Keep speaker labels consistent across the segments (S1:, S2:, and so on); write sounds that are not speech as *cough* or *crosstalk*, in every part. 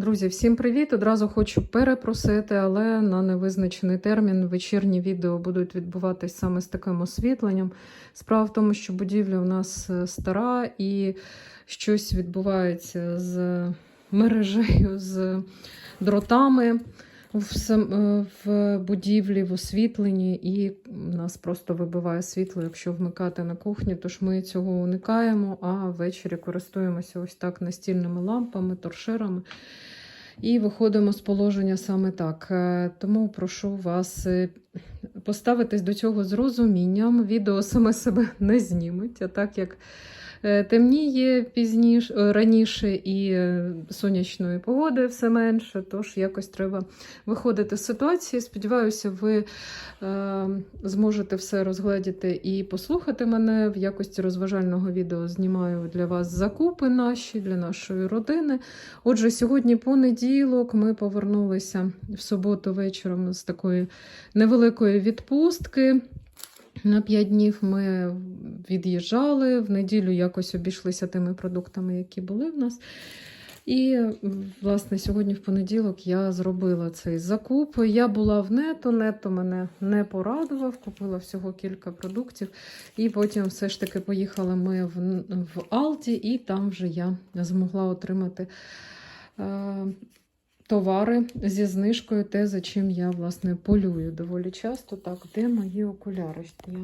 S1: Друзі, всім привіт! Одразу хочу перепросити, але на невизначений термін вечірні відео будуть відбуватись саме з таким освітленням. Справа в тому, що будівля у нас е, стара і щось відбувається з мережею, з дротами е, в будівлі, в освітленні, і нас просто вибиває світло, якщо вмикати на кухні. Тож ми цього уникаємо, а ввечері користуємося ось так настільними лампами, торшерами. І виходимо з положення саме так. Е, Тому прошу вас е, поставитись до цього з розумінням. Відео саме себе не зніметь, а так як темніє пізніше, е, раніше і е, сонячної погоди все менше, тож якось треба виходити з ситуації. Сподіваюся, ви е, зможете все розгледіти і послухати мене в якості розважального відео. Знімаю для вас закупи наші, для нашої родини. Отже, сьогодні понеділок ми повернулися в суботу вечором з такої невеликої відпустки. На 5 днів ми від'їжджали, в неділю якось обійшлися тими продуктами, які були в нас. І, власне, сьогодні в понеділок я зробила цей закуп. Я була в нето, нето мене не порадував, купила всього кілька продуктів. І потім все ж таки поїхали ми в, в Алді, і там вже я змогла отримати е, товари зі знижкою, те, за чим я, власне, полюю доволі часто. Так, де мої окуляри? Я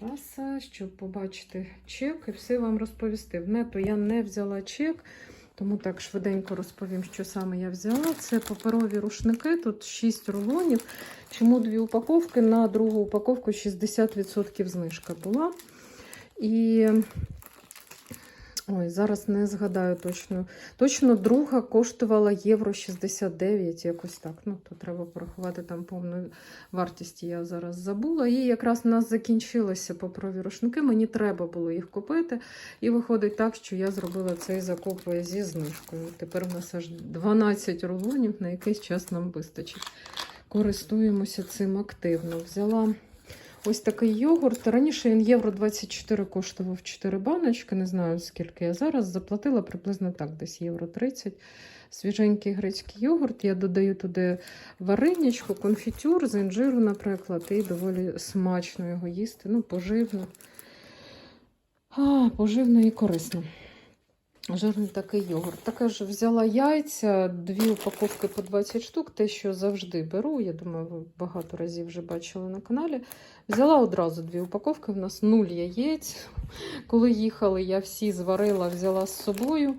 S1: зараз, е, щоб побачити чек і все вам розповісти. В нету я не взяла чек. Тому так швиденько розповім, що саме я взяла. Це паперові рушники, тут 6 рулонів. Чому дві упаковки? На другу упаковку 60% знижка була. І ой, зараз не згадаю точно. Точно друга коштувала євро 69, якось так. Ну, то треба порахувати там повну вартість, я зараз забула. І якраз у нас закінчилися паперові рушники. Мені треба було їх купити. І виходить так, що я зробила цей закуп зі знижкою. Тепер у нас аж 12 рулонів, на якийсь час нам вистачить. Користуємося цим активно. Взяла ось такий йогурт. Раніше він євро 24 коштував 4 баночки. Не знаю скільки я зараз. Заплатила приблизно так, десь євро 30. Свіженький грецький йогурт. Я додаю туди вареничку, конфітюр з інжиру, наприклад, і доволі смачно його їсти. Ну, поживно. А, поживно і корисно. Жирний такий йогурт. Також взяла яйця, дві упаковки по 20 штук, те, що завжди беру. Я думаю, ви багато разів вже бачили на каналі. Взяла одразу дві упаковки, в нас нуль яєць. Коли їхали, я всі зварила, взяла з собою.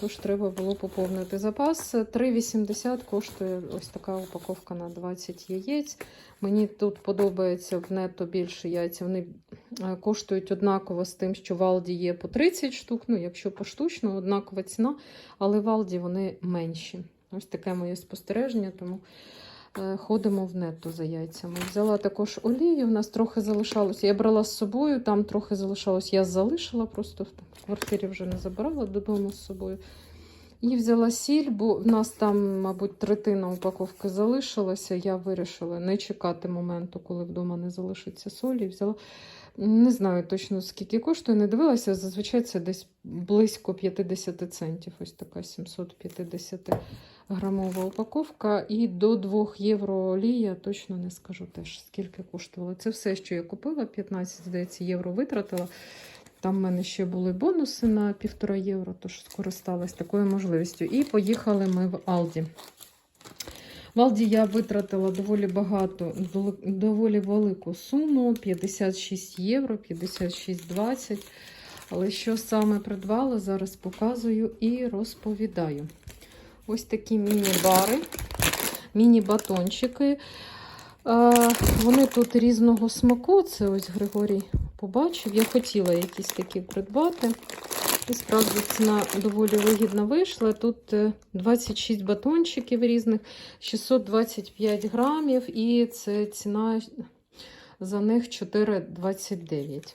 S1: Тож треба було поповнити запас. 3,80 коштує ось така упаковка на 20 яєць. Мені тут подобається в нетто більше яйця. Вони е, коштують однаково з тим, що в Алді є по 30 штук. Ну, якщо поштучно, однакова ціна, але в Алді вони менші. Ось таке моє спостереження, тому ходимо в нетто за яйцями. Взяла також олію, в нас трохи залишалося. Я брала з собою, там трохи залишалось. Я залишила, просто в квартирі вже не забирала додому з собою. І взяла сіль, бо в нас там, мабуть, третина упаковки залишилася. Я вирішила не чекати моменту, коли вдома не залишиться солі. Взяла, не знаю точно скільки коштує, не дивилася. Зазвичай це десь близько 50 центів. Ось така 750 грамова упаковка. І до 2 євро олія, точно не скажу теж, скільки коштувало. Це все, що я купила, 15, здається, євро витратила. Там в мене ще були бонуси на півтора євро, тож скористалась такою можливістю. І поїхали ми в Алді. В Алді я витратила доволі багато, доволі велику суму 56 євро, 56,20. Але що саме придбала, зараз показую і розповідаю. Ось такі міні-бари, міні-батончики. Е, Вони тут різного смаку. Це ось Григорій побачив. Я хотіла якісь такі придбати. І справді ціна доволі вигідна вийшла. Тут е, 26 батончиків різних, 625 грамів, і це ціна за них 4,29.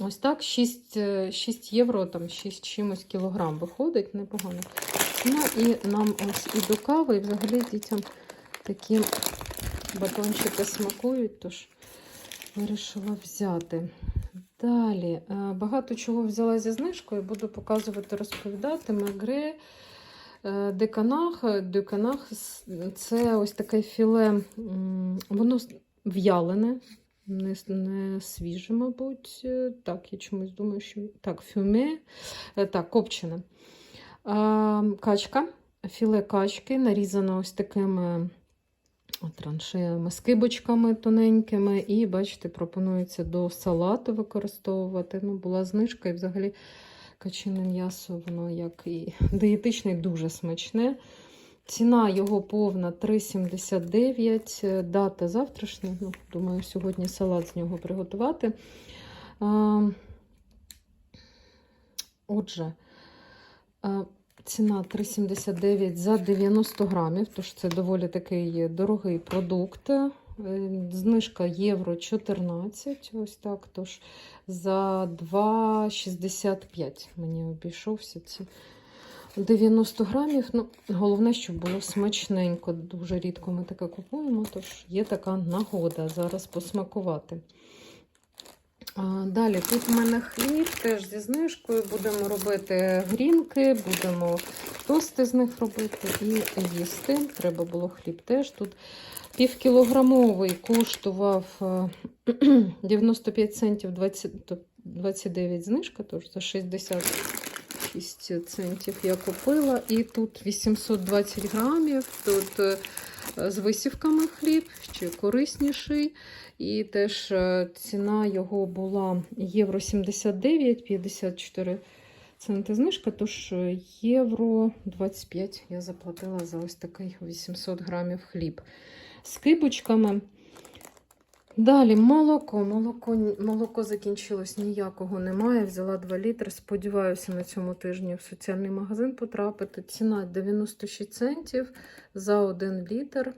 S1: Ось так, 6, е, 6 євро, там 6 чимось кілограм виходить, непогано. Ну і нам ось і до кави, і взагалі дітям такі батончики смакують, тож вирішила взяти. Далі, е, багато чого взяла зі знижкою, буду показувати, розповідати. Мегре Е, Деканах, деканах це ось таке філе, воно в'ялене, не, не свіже, мабуть. Так, я чомусь думаю, що так, фюме, Е, так, копчене. Качка, філе качки, нарізано ось такими траншеями, скибочками тоненькими. І, бачите, пропонується до салату використовувати. Ну, була знижка і взагалі качине м'ясо, воно як і дієтичне, і дуже смачне. Ціна його повна 3,79. Е, Дата завтрашня. Ну, думаю, сьогодні салат з нього приготувати. Отже, ціна 3,79 за 90 грамів, тож це доволі такий дорогий продукт. Е, Знижка євро 14, ось так. Тож за 2,65 мені обійшовся ці 90 грамів. Ну, головне, щоб було смачненько. Дуже рідко ми таке купуємо, тож є така нагода зараз посмакувати. Далі тут в мене хліб теж зі знижкою. Будемо робити грінки, будемо тости з них робити і їсти. Треба було хліб теж. Тут півкілограмовий коштував е, *clears throat* 95 центів 20, 29 знижка, тож за 66 центів я купила. І тут 820 грамів. Тут е, з висівками хліб, ще корисніший. І теж е, ціна його була євро 79, 54 центи знижка, тож е, євро 25 я заплатила за ось такий 800 грамів хліб. З кибочками. Далі молоко. Молоко, молоко закінчилось, ніякого немає. Взяла 2 літри. Сподіваюся, на цьому тижні в соціальний магазин потрапити. Ціна 96 центів за 1 літр.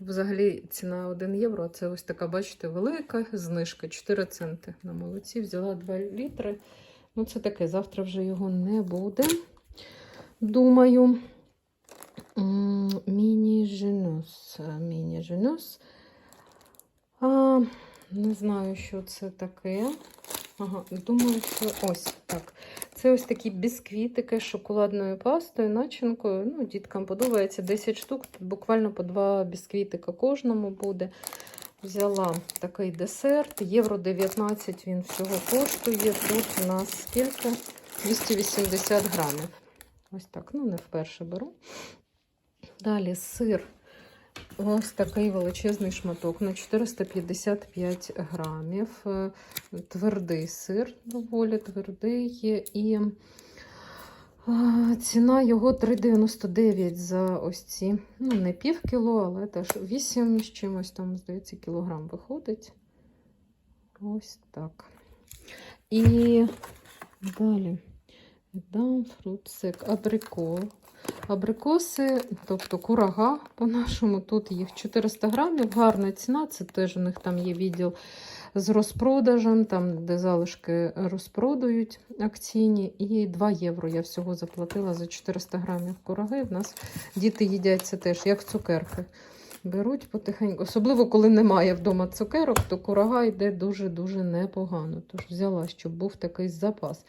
S1: Взагалі ціна 1 євро. Це ось така, бачите, велика знижка 4 центи на молоці. Взяла 2 літри. Ну, це таке, завтра вже його не буде. Думаю. Міні-женос. Міні-женос. А, не знаю, що це таке. Ага, думаю, що ось так. Це ось такі бісквітики з шоколадною пастою, начинкою. Ну, діткам подобається 10 штук. Буквально по два бісквітика кожному буде. Взяла такий десерт. Євро 19 він всього коштує. Тут у нас скільки? 280 грамів. Ось так, ну не вперше беру. Далі сир. Ось такий величезний шматок на 455 грамів. Твердий сир, доволі твердий. І ціна його 3,99 за ось ці, ну, не пів кіло, але теж 8 з чимось там, здається, кілограм виходить. Ось так. І далі. Дам фрут сек. Абрикоси, тобто курага по-нашому, тут їх 400 грамів, гарна ціна. Це теж у них там є відділ з розпродажем, там, де залишки розпродають акційні. І 2 євро я всього заплатила за 400 грамів кураги. В нас діти їдять це теж, як цукерки. Беруть потихеньку. Особливо, коли немає вдома цукерок, то курага йде дуже-дуже непогано. Тож взяла, щоб був такий запас.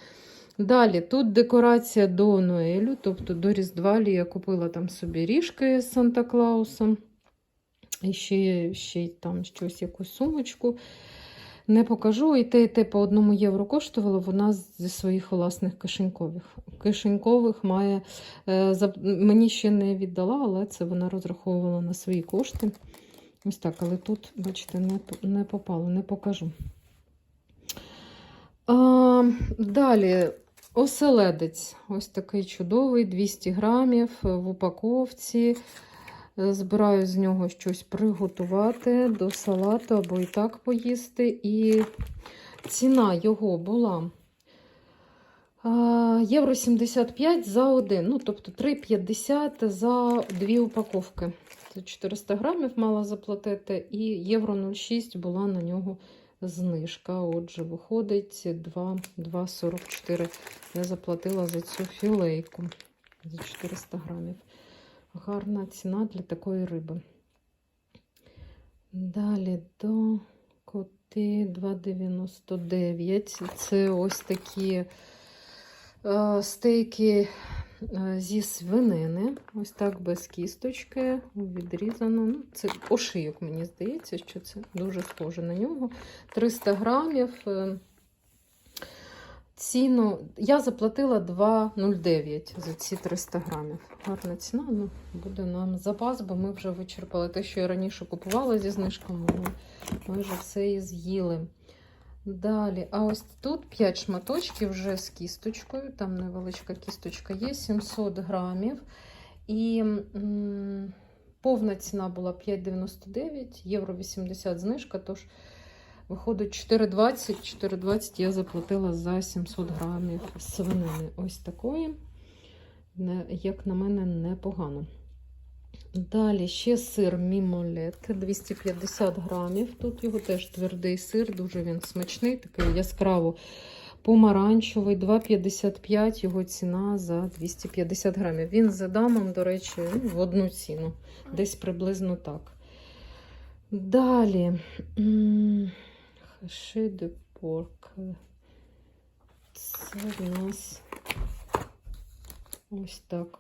S1: Далі, тут декорація до Ноелю, тобто до Різдва я купила там собі ріжки з Санта-Клаусом. І ще, ще там щось, якусь сумочку. Не покажу. І те, і те по одному євро коштувало. Вона зі своїх власних кишенькових. Кишенькових має. Е, мені ще не віддала, але це вона розраховувала на свої кошти. Ось так, але тут, бачите, не, не попало, не покажу. А, далі оселедець. Ось такий чудовий, 200 грамів в упаковці. Е, Збираю з нього щось приготувати до салату або і так поїсти. І ціна його була а, євро 75 за один. Ну, тобто 3,50 за дві упаковки. Це 400 грамів мала заплатити, і євро 0,6 була на нього знижка. Отже, виходить 2,44 я заплатила за цю філейку за 400 грамів. Гарна ціна для такої риби. Далі до коти 2,99. Це ось такі е, стейки зі свинини. Ось так без кісточки. Відрізано. Ну, це ошийок, мені здається, що це дуже схоже на нього. 300 грамів. Е, Ціну я заплатила 2,09 за ці 300 грамів. Гарна ціна. Ну, буде нам запас, бо ми вже вичерпали те, що я раніше купувала зі знижками. Ми майже все і з'їли. Далі, а ось тут 5 шматочків вже з кісточкою. Там невеличка кісточка є, 700 грамів. І повна ціна була 5,99, євро 80 знижка. Тож виходить 4,20. 4,20 я заплатила за 700 грамів свинини. Ось такої, як на мене, непогано. Далі ще сир мімолет 250 грамів. Тут його теж твердий сир, дуже він смачний, такий яскраво помаранчевий, 2,55 його ціна за 250 грамів. Він за дамом, до речі, ну, в одну ціну, десь приблизно так. Далі хаши де порк. Це в нас ось так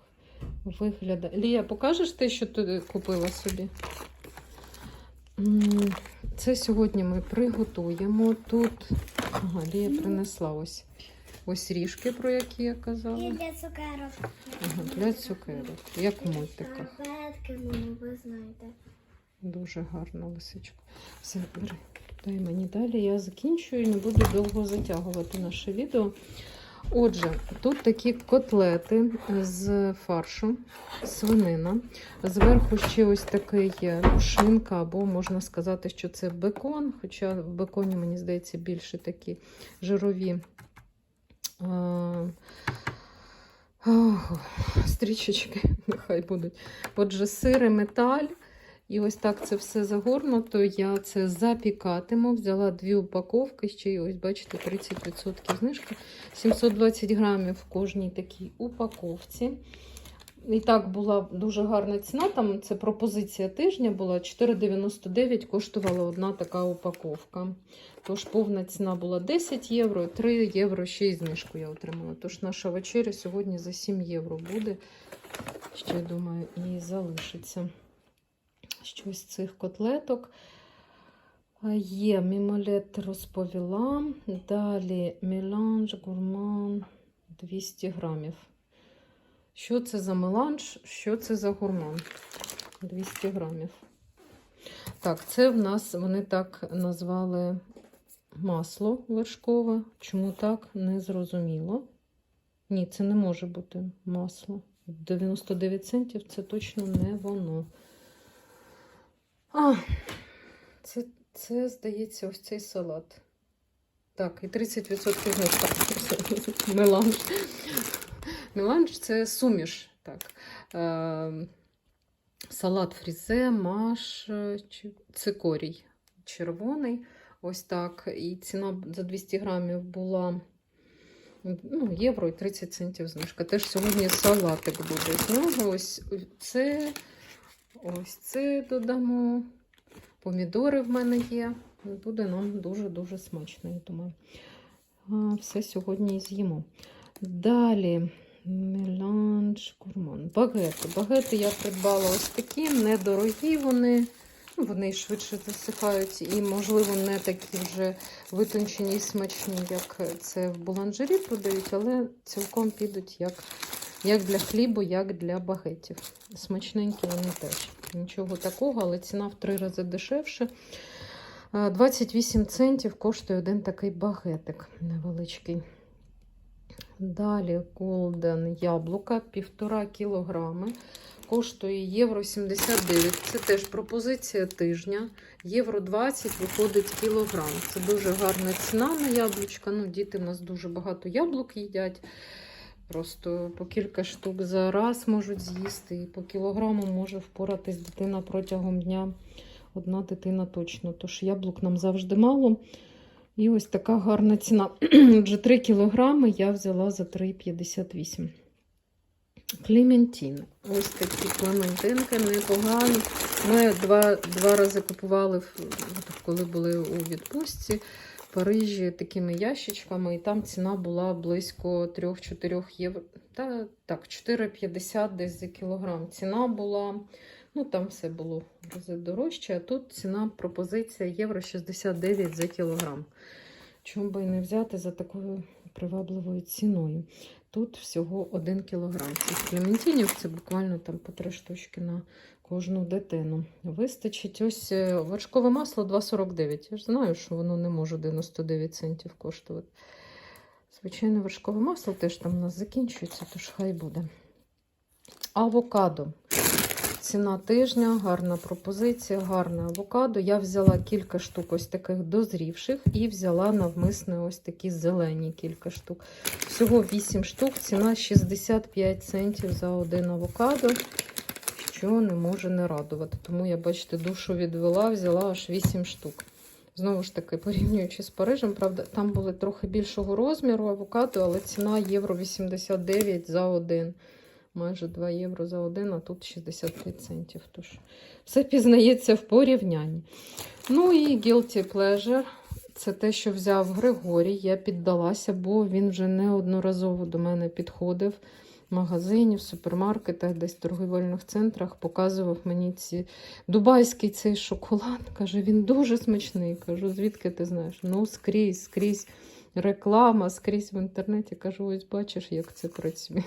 S1: виглядає. Лія, покажеш те, що ти купила собі? Це сьогодні ми приготуємо. Тут ага, Лія принесла ось, ось ріжки, про які я
S2: І
S1: казала.
S2: для цукерок.
S1: Ага, для цукерок, як у мультиках.
S2: Ну, ви знаєте.
S1: Дуже гарна лисичка. Все, бери. Дай мені далі. Я закінчую і не буду довго затягувати наше відео. Отже, тут такі котлети з фаршу, свинина. Зверху ще ось такий е, шинка, або можна сказати, що це бекон. Хоча в беконі, мені здається, більше такі жирові. ох, Стрічечки, *laughs* нехай будуть. Отже, сир і металь. І ось так це все загорнуто. Я це запікатиму. Взяла дві упаковки, ще й ось, бачите, 30% знижки. 720 грамів в кожній такій упаковці. І так була дуже гарна ціна. Там це пропозиція тижня була 4,99 коштувала одна така упаковка. Тож повна ціна була 10 євро, 3 євро ще й знижку я отримала. Тож наша вечеря сьогодні за 7 євро буде. Ще, думаю, і залишиться щось з цих котлеток. Є мімолет розповіла. Далі меланж, гурман 200 грамів. Що це за меланж? Що це за гурман? 200 грамів. Так, це в нас вони так назвали масло вершкове. Чому так? Не зрозуміло. Ні, це не може бути масло. 99 центів це точно не воно. А, це, це, здається, ось цей салат. Так, і 30% знижка. *laughs* Меланж. Меланж це суміш. Так. Е, салат фрізе, маш, цикорій червоний. Ось так. І ціна за 200 грамів була ну, євро і 30 центів знижка. Теж сьогодні салатик буде з нього. Ось це. Ось це додамо. Помідори в мене є. Буде нам дуже-дуже смачно, я думаю. Все сьогодні і з'їмо. Далі меланж, гурман. Багети. Багети я придбала ось такі, недорогі вони. Ну, Вони швидше засихають і, можливо, не такі вже витончені і смачні, як це в буланжері продають, але цілком підуть як як для хлібу, як для багетів. Смачненькі вони теж. Нічого такого, але ціна в три рази дешевше. 28 центів коштує один такий багетик невеличкий. Далі Golden яблука, 1,5 кілограми. Коштує євро 79. Це теж пропозиція тижня. Євро 20 виходить кілограм. Це дуже гарна ціна на яблучка. Ну, діти в нас дуже багато яблук їдять. Просто по кілька штук за раз можуть з'їсти, і по кілограму може впоратись дитина протягом дня. Одна дитина точно. Тож яблук нам завжди мало. І ось така гарна ціна. *clears throat* Отже, 3 кілограми я взяла за 3,58. Клементін. Ось такі клементинки непогані. Ми два, два рази купували, коли були у відпустці. Парижі такими ящичками, і там ціна була близько 3-4 євро. Та так, 4,50 десь за кілограм. Ціна була, ну там все було дорожче, а тут ціна пропозиція євро 69 за кілограм. Чому би і не взяти за такою привабливою ціною? Тут всього 1 кілограм. Цих клементинів це буквально там по 3 штучки на кожну дитину. Вистачить ось е, вершкове масло 2,49. Я ж знаю, що воно не може 99 центів коштувати. Звичайно, вершкове масло теж там у нас закінчується, тож хай буде. Авокадо. Ціна тижня, гарна пропозиція, гарне авокадо. Я взяла кілька штук ось таких дозрівших і взяла навмисне ось такі зелені кілька штук. Всього 8 штук, ціна 65 центів за один авокадо, що не може не радувати. Тому я, бачите, душу відвела, взяла аж 8 штук. Знову ж таки, порівнюючи з Парижем, правда, там були трохи більшого розміру авокадо, але ціна євро 89 за один. Майже 2 євро за один, а тут 65 центів. Тож все пізнається в порівнянні. Ну і Guilty Pleasure. Це те, що взяв Григорій. Я піддалася, бо він вже неодноразово до мене підходив в магазині, в супермаркетах, десь в торгівельних центрах, показував мені ці дубайський цей шоколад. Каже, він дуже смачний. Кажу, звідки ти знаєш? Ну, скрізь, скрізь реклама, скрізь в інтернеті. Кажу, ось бачиш, як це працює.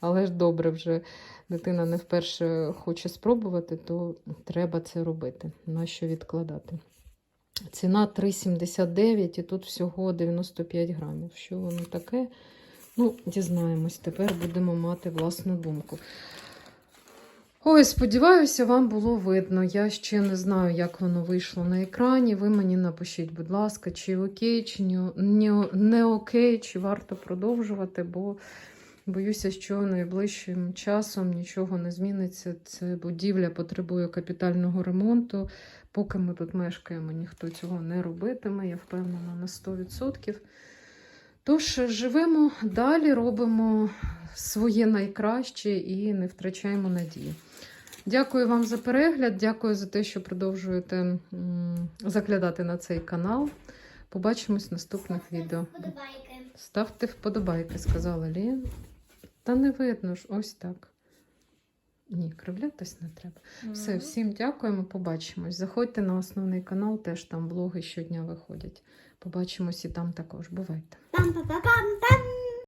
S1: Але ж добре, вже дитина не вперше хоче спробувати, то треба це робити. Нащо відкладати? Ціна 3,79 і тут всього 95 грамів. Що воно таке? Ну, дізнаємось. Тепер будемо мати власну думку. Ой, сподіваюся, вам було видно. Я ще не знаю, як воно вийшло на екрані. Ви мені напишіть, будь ласка, чи окей, чи не окей, чи варто продовжувати, бо боюся, що найближчим часом нічого не зміниться. Це будівля потребує капітального ремонту. Поки ми тут мешкаємо, ніхто цього не робитиме, я впевнена на 100%. Тож живемо далі, робимо своє найкраще і не втрачаємо надії. Дякую вам за перегляд, дякую за те, що продовжуєте заглядати на цей канал. Побачимось в наступних відео. Ставте вподобайки, сказала Лія. Та не видно ж, ось так. Ні, кривлятись не треба. Все, всім дякуємо, побачимось. Заходьте на основний канал, теж там блоги щодня виходять. Побачимось і там також. Бувайте!
S2: Пам-пам-пам-пам.